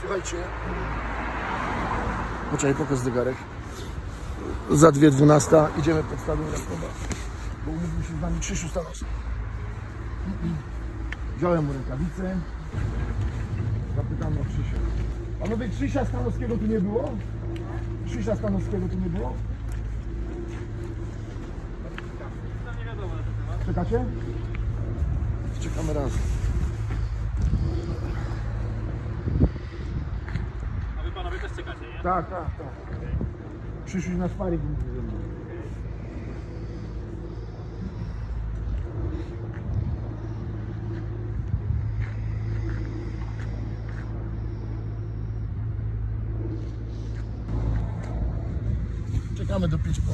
Słuchajcie. Poczekaj, pokaż zegarek. Za dwie dwunasta idziemy pod stadion Rakowa. Bo umówił się z nami Krzysiu Stanowski. Wziąłem mu rękawice. Zapytam o Krzysia. Panowie, Krzysia Stanowskiego tu nie było? Krzysia Stanowskiego tu nie było? Czekacie? Czekamy razem. A wy panowie też czekacie, nie? Tak, tak, tak. Przyszli na sparing. ze mną. Czekamy do 5 po.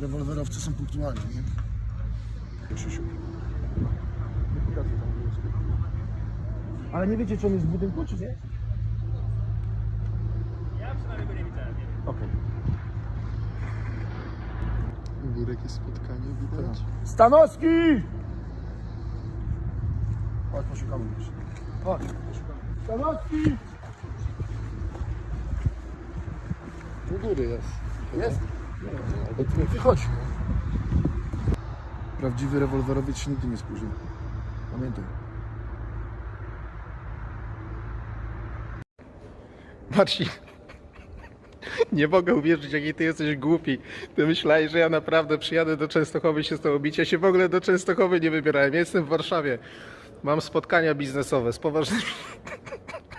Rewolwerowcy są punktualni, nie? Krzysiu. Ale nie wiecie, czy on jest w budynku, czy nie? Ja przynajmniej go nie widziałem, nie wiem. Okej. Górek jest spotkanie, widać. Stanowski! Chodź, poszukamy już. Chodź, poszukamy. Stanowski! U góry jest. Jest? Ty, ty chodź. Prawdziwy rewolwerowiec się nigdy nie spóźni. Pamiętaj. Marcin, nie mogę uwierzyć, jaki ty jesteś głupi. Ty myślałeś, że ja naprawdę przyjadę do Częstochowy się z tobą bić. Ja się w ogóle do Częstochowy nie wybierałem. Ja jestem w Warszawie. Mam spotkania biznesowe z poważnymi...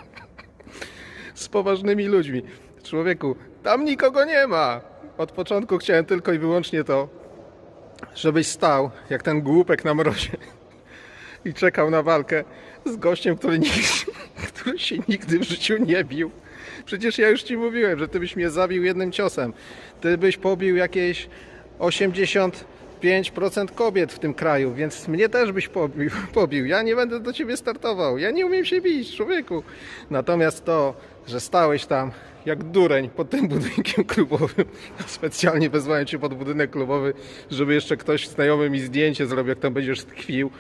z poważnymi ludźmi. Człowieku, tam nikogo nie ma. Od początku chciałem tylko i wyłącznie to, żebyś stał jak ten głupek na mrozie i czekał na walkę z gościem, który, który się nigdy w życiu nie bił. Przecież ja już ci mówiłem, że ty byś mnie zabił jednym ciosem. Ty byś pobił jakieś 85% kobiet w tym kraju, więc mnie też byś pobił, pobił. Ja nie będę do ciebie startował. Ja nie umiem się bić, człowieku. Natomiast to, że stałeś tam jak dureń pod tym budynkiem klubowym, specjalnie wezwałem cię pod budynek klubowy, żeby jeszcze ktoś znajomy mi zdjęcie zrobił, jak tam będziesz tkwił.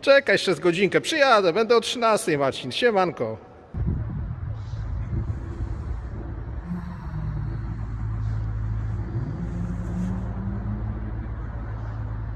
Czekaj jeszcze z godzinkę, przyjadę, będę o 13, Marcin. Siemanko.